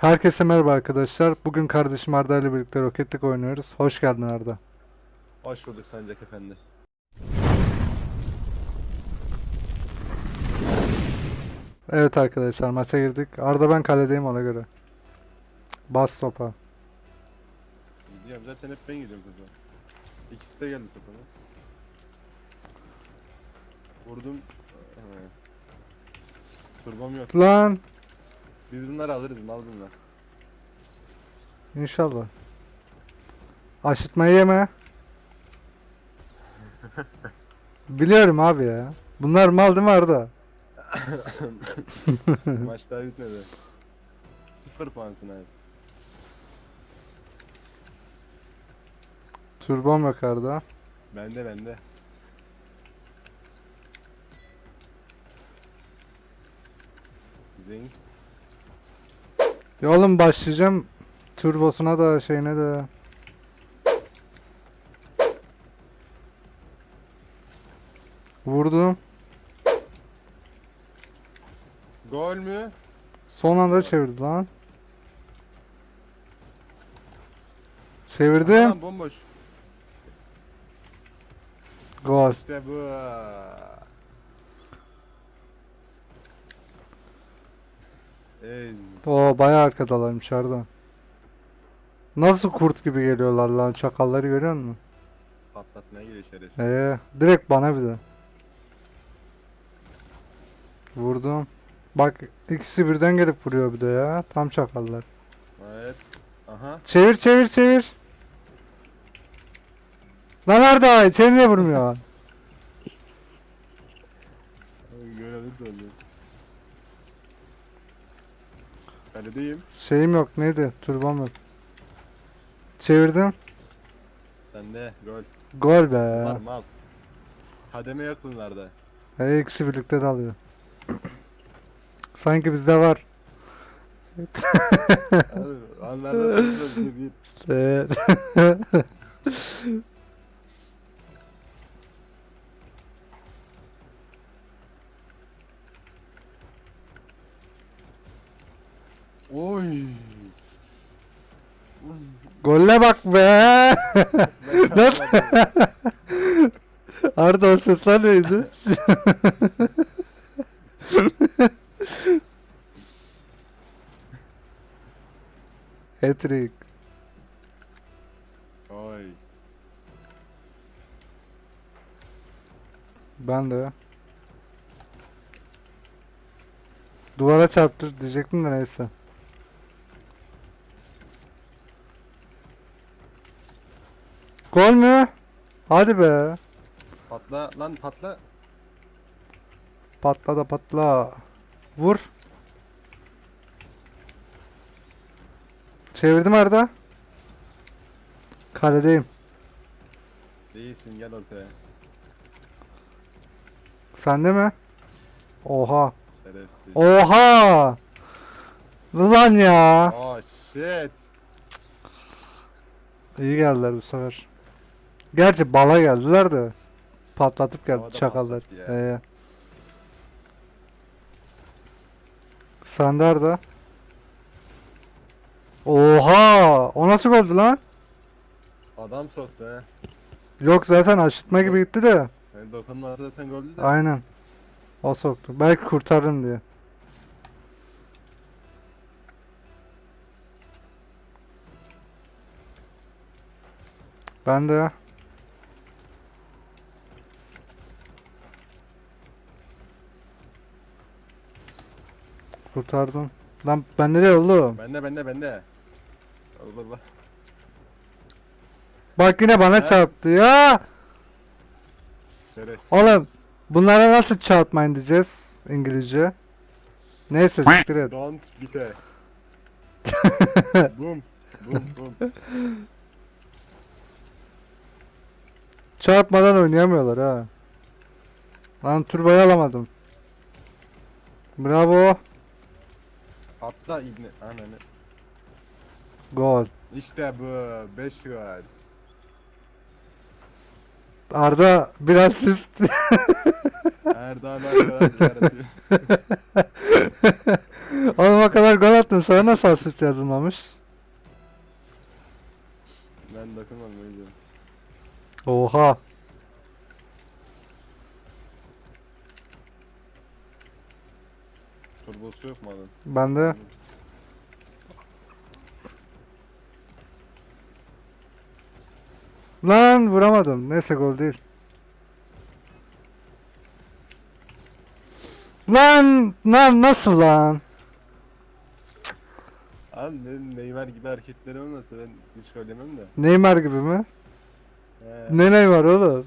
Herkese merhaba arkadaşlar. Bugün kardeşim Arda ile birlikte Rocket League oynuyoruz. Hoş geldin Arda. Hoş bulduk Sancak Efendi. Evet arkadaşlar maça girdik. Arda ben kaledeyim ona göre. Bas topa. Gidiyorum zaten hep ben gidiyorum topa. İkisi de geldi topuna. Vurdum. He. Turbam yok. Lan Biz bunları alırız mal bunlar. inşallah. Aşıtmayı yeme. Biliyorum abi ya. Bunlar mal değil mi Arda? Maç daha bitmedi. Sıfır puansın abi. Turbom yok Arda. Bende bende. Zing. Ya oğlum başlayacağım. Turbosuna da şeyine de. Vurdum. Gol mü? Son anda çevirdi lan. Çevirdim. Lan bomboş. Gol. İşte bu. O bayağı arkadalarmış Arda. Nasıl kurt gibi geliyorlar lan çakalları görüyor musun? Patlatmaya geliyor şerefsiz. Ee, direkt bana bir de. Vurdum. Bak ikisi birden gelip vuruyor bir de ya. Tam çakallar. Evet. Aha. Çevir çevir çevir. Lan Arda niye vurmuyor? Gol alırsa Kaledeyim. Şeyim yok neydi? Turbam yok. Çevirdim. Sende gol. Gol be. Var mal. Kademe yok bunlarda. Hey, ikisi birlikte dalıyor. Sanki bizde var. Abi, Onlarda sıfır bir. Evet. Oy. Golle bak be. Nasıl? Arda o sesler neydi? Hattrick. Oy. Ben de. Duvara çarptır diyecektim de neyse. Gol mü? Hadi be. Patla lan patla. Patla da patla. Vur. Çevirdim Arda. Kaledeyim. Değilsin gel ortaya. Sende mi? Oha. Şerefsiz. Oha. Ulan ya. Oh shit. İyi geldiler bu sefer. Gerçi bala geldiler de. Patlatıp geldi Havada çakallar. patlattı ya. Ee. Sandar da. Oha! O nasıl goldü lan? Adam soktu he. Yok zaten aşıtma gibi gitti de. Yani dokunması zaten goldü de. Aynen. O soktu. Belki kurtarırım diye. Ben de. Kurtardım. Lan ben nereye oğlum? Bende bende bende. Allah Allah. Bak yine bana He? çarptı ya. Şerefsiz. Oğlum. Bunlara nasıl çarpmayın diyeceğiz İngilizce. Neyse siktir et. Don't bite. boom. Boom boom. Çarpmadan oynayamıyorlar ha. Lan turbayı alamadım. Bravo. Atla ibne. Ananı. Gol. İşte bu. 5 gol. Arda biraz siz Erdoğan arkadaşlar. Oğlum o kadar gol attım sana nasıl asist yazılmamış? Ben dokunmadım öyle. Oha. Turbosu yok mu adam? Ben de lan vuramadım. Neyse gol değil. Lan lan nasıl lan? Abi ne Neymar gibi hareketleri olmasa ben hiç gol yemem de. Neymar gibi mi? He. Ne Neymar oğlum?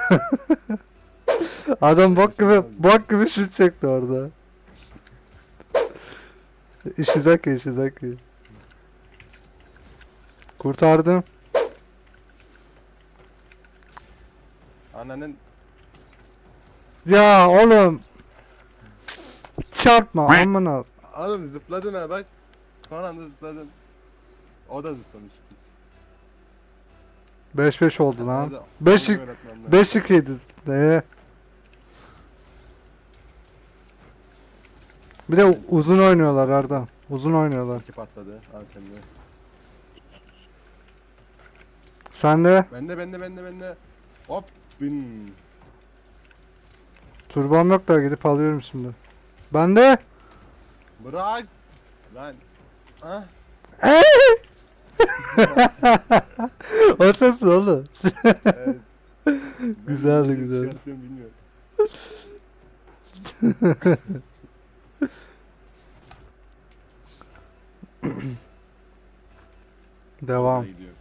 Adam bok gibi bok gibi şut çekti orada. Ishizaki Ishizaki. Kurtardım. Ananın Ya oğlum. Çarpma amına. Oğlum zıpladın ha bak. Son anda zıpladın. O da zıplamış. Hiç. 5-5 oldu lan. Hadi, Beş- oyun öğretmem lazım. 5 2 idi. Bir de uzun oynuyorlar Arda. Uzun oynuyorlar. İki patladı. Al sen de. Sen de Bende bende bende bende. Hop. Bin. turbam yok da gidip alıyorum şimdi. Ben de Bırak. Lan. Ah. o ses ne oğlum? Evet. Ben Güzeldi, nasıl güzeldi. çıkartıyorum bilmiyorum. Devam. Oraya gidiyor.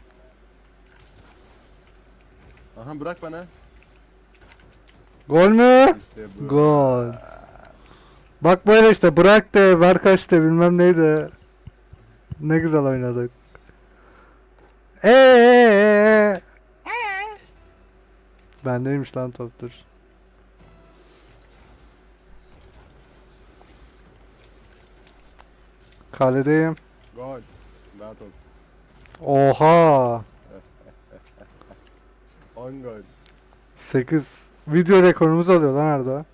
Aha bırak bana. Gol mü? İşte bu. Gol. Bak böyle işte bırak de ver kaç de bilmem neydi. Ne güzel oynadık. Eee. Bendeymiş lan top dur. Kaledeyim. Gol. Rahat ol. Oha. 10 gol. 8. Video rekorumuz alıyor lan Arda.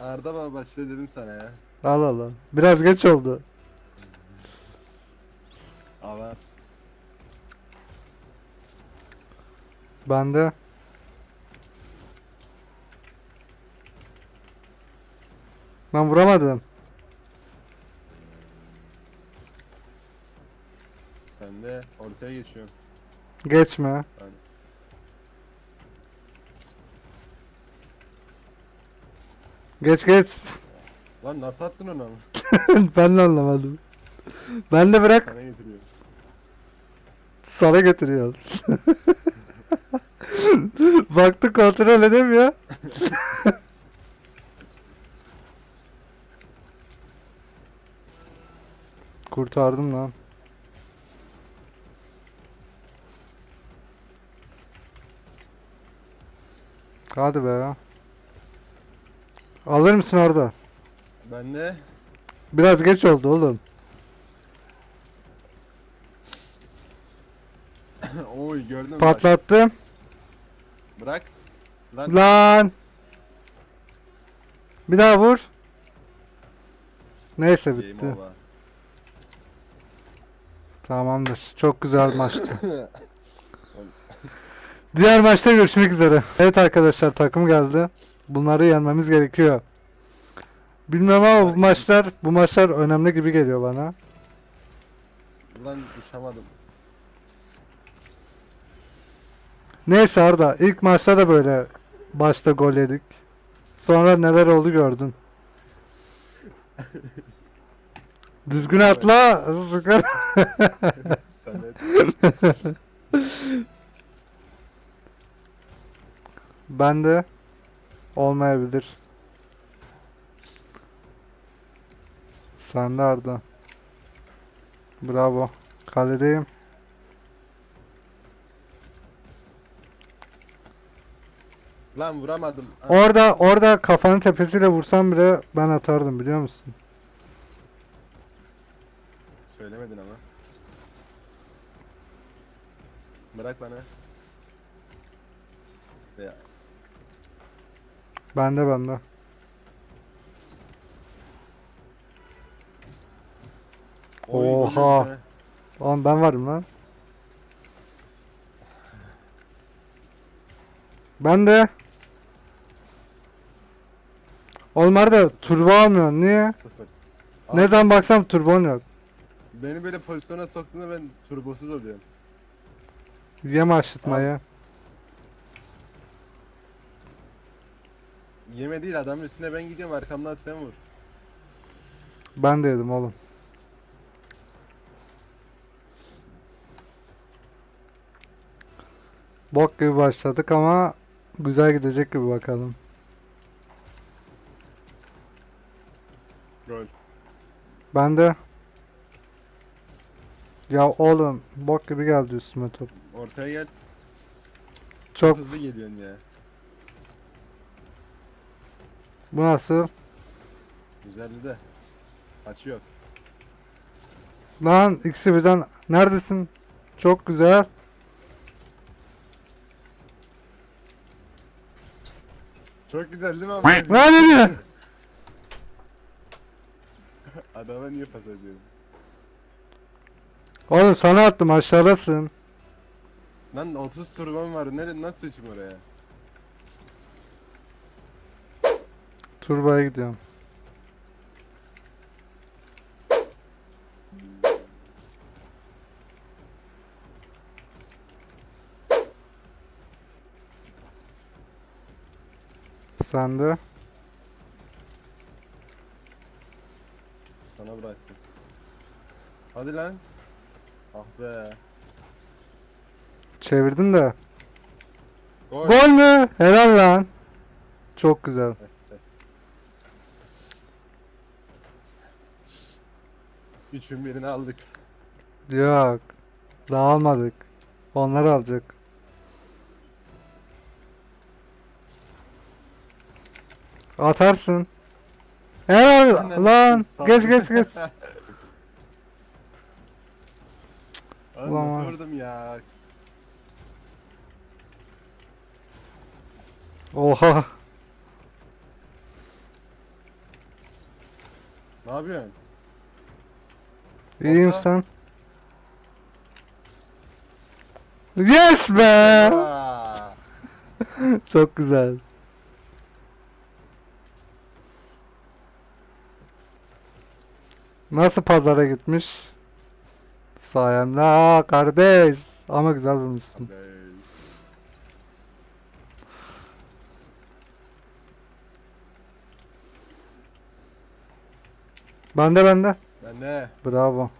Arda baba başla dedim sana ya. Al al al. Biraz geç oldu. Avans. Ben de. Ben vuramadım. Sen de ortaya geçiyorsun. Geçme. Hadi. Geç geç. Lan nasıl attın onu? ben de anlamadım. Ben de bırak Sana getiriyor. sana götürüyor. Baktı kontrol edemiyor. Kurtardım lan. Hadi be. Alır mısın orada? Ben de Biraz geç oldu oğlum. Oy bak. Patlattım. Bırak. Lan Lan. Bir daha vur. Neyse bitti. Tamamdır. Çok güzel maçtı. Diğer maçta görüşmek üzere. Evet arkadaşlar takım geldi. Bunları yenmemiz gerekiyor. Bilmem ama bu maçlar bu maçlar önemli gibi geliyor bana. Lan uçamadım. Neyse Arda ilk maçta da böyle başta gol yedik. Sonra neler oldu gördün. Düzgün atla. Sıkar. Samet. Ben de olmayabilir. Sen de Arda. Bravo. Kaledeyim. Lan vuramadım. Orada orada kafanın tepesiyle vursam bile ben atardım biliyor musun? Söylemedin ama. Bırak bana. Ya, Bende bende. Oy, Oha. Oğlum ben varım lan. Ben de. Oğlum da turbo almıyor. Niye? Sıfır. Ne Abi, zaman baksam turbon yok. Beni böyle pozisyona soktuğunda ben turbosuz oluyorum. Yeme aşıtmayı. Yeme değil adamın üstüne ben gidiyorum arkamdan sen vur. Ben de yedim oğlum. Bok gibi başladık ama güzel gidecek gibi bakalım. Gol. Ben de ya oğlum bok gibi geldi üstüme top. Ortaya gel. Çok hızlı geliyorsun ya. Bu nasıl? Güzeldi de. Açı yok. Lan ikisi birden neredesin? Çok güzel. Çok güzel değil mi ama? Lan ne diyor? Adama niye pas ediyorum? Oğlum sana attım aşağıdasın. Lan 30 turbam var. Nerede nasıl uçayım oraya? Turbo'ya gidiyorum. Sen de. Sana bıraktım. Hadi lan. Ah be. Çevirdin de. Gol. Gol mü? Helal lan. Çok güzel. Üçün birini aldık. Yok. Daha almadık. Onlar alacak. Atarsın. Helal lan. Geç geç geç. Ulan nasıl vurdum ya? Oha. Ne yapıyorsun? İyiyim sen. Yes be. Aa! Çok güzel. Nasıl pazara gitmiş? Sayemde Aa, kardeş. Ama güzel vurmuşsun. Be. Bende bende. Ben de. Bravo.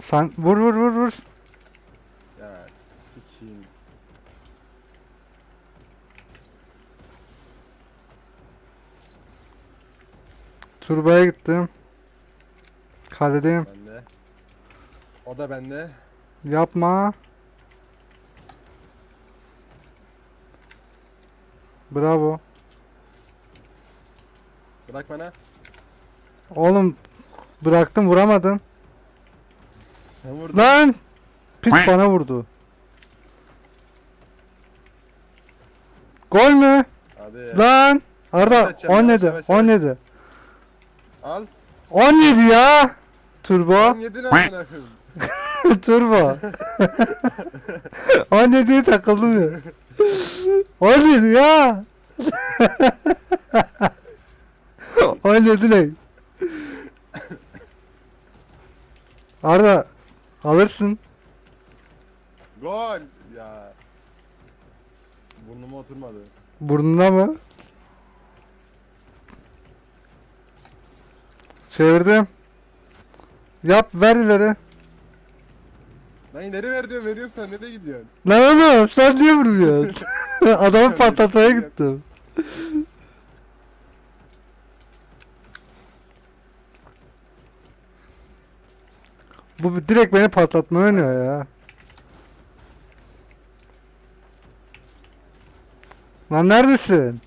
Sen vur vur vur vur. Ya sikiyim. Turbaya gittim. Kaledeyim. Ben de. O da bende. Yapma. Bravo. Bırak bana. Oğlum bıraktım vuramadım. Sen vurdun. Lan! Pis bana vurdu. Gol mü? Hadi. Lan! Arda Yavaş yavaş, 17 yavaş, yavaş. 17 Al. 17 ya. Turbo. Sen yedin amına koyayım. Turbo. 17'ye takıldım ya. 17 ya. 17 ne? Arda alırsın. Gol. Ya. Burnuma oturmadı. Burnuna mı? Çevirdim. Yap ver ileri. Lan ileri ver diyorum veriyorum sen nereye gidiyorsun? Lan oğlum sen niye vurmuyorsun? Adamı patlatmaya gittim. Bu direkt beni patlatmaya oynuyor ya. Lan neredesin?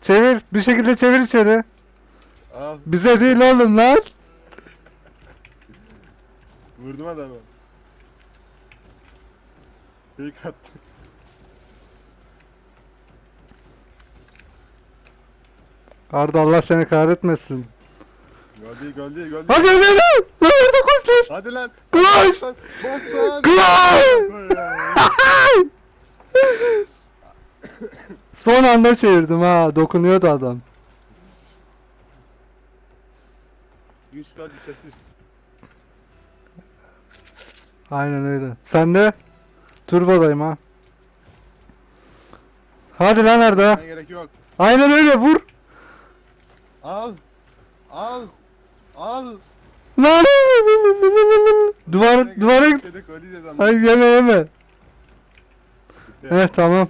Çevir. Bir şekilde çevir içeri. Al. Bize değil oğlum lan. Vurdum adamı. Fake attı. Arda Allah seni kahretmesin. Gol değil gol değil gol değil. Hadi hadi hadi. Lan Arda koş lan. Hadi lan. Koş. Bas lan. Bas lan. Koş. Son anda çevirdim ha. Dokunuyordu adam. 3 gol 3 asist. Aynen öyle. Sen de turbodayım ha. Hadi lan Arda. Sen gerek yok. Aynen öyle vur. Al. Al. Al. Lan. Duvar, duvara git. Hayır yeme yeme. Heh tamam.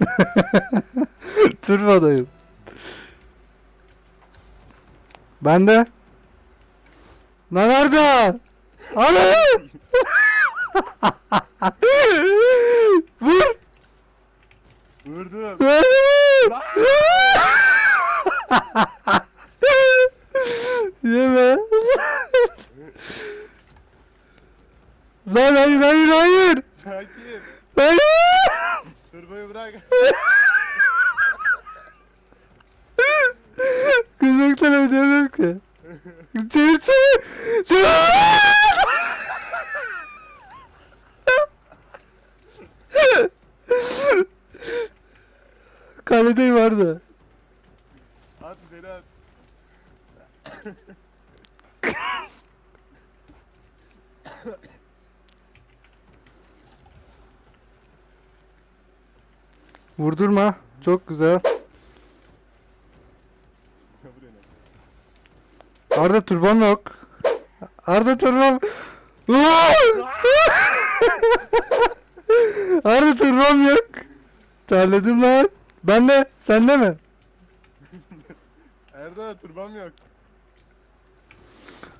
Turbodayım. Ben de. Lan Arda. Ana. Vur. Vurdum. Yeme. Lan hayır hayır hayır. Sakin. Hayır. Turbayı bırak. Gülmekten ödeyemem ki. Çevir çevir. Çevir. Kaledeyim vardı. Vurdurma. Çok güzel. Arda turbam yok. Arda turbam. Arda turbam yok. Terledim lan. Ben de. Sen de mi? Erdoğan turbam yok.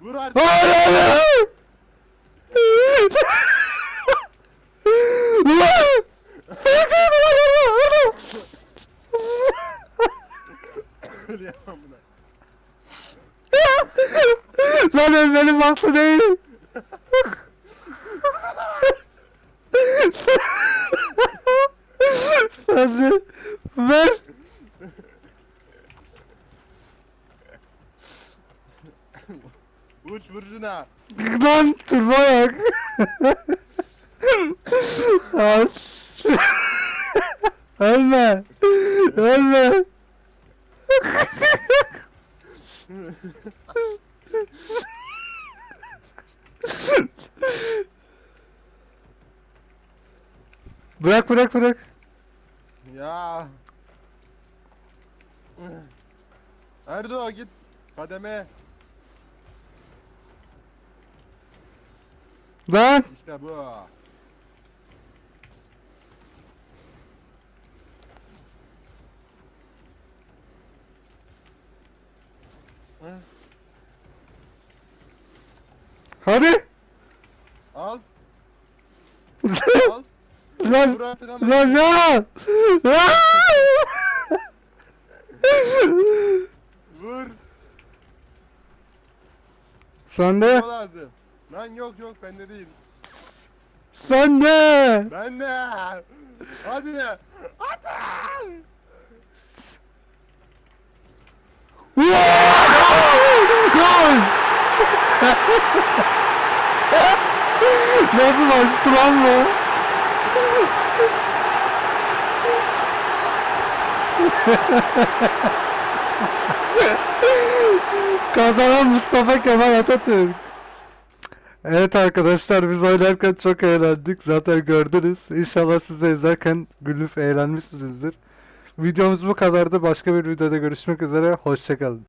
Vur artık. Hayır. Lan ölmenin vakti değil. Sen de ver. Uç vur şuna. Lan turbo yok. Al. Ölme. Ölme. bırak bırak bırak. Ya. Erdo git. Kademe. Lan. İşte bu. Hadi. Al. Al. Lan. Vur artık ama. Lan ya. Lan. Vur. Sen de. O lazım. Lan yok yok bende değil. Sen de. Bende. Hadi. Hadi. Gol! Nasıl açtı lan bu? Kazanan Mustafa Kemal Atatürk. Evet arkadaşlar biz oynarken çok eğlendik. Zaten gördünüz. İnşallah siz de izlerken gülüp eğlenmişsinizdir. Videomuz bu kadardı. Başka bir videoda görüşmek üzere. Hoşçakalın.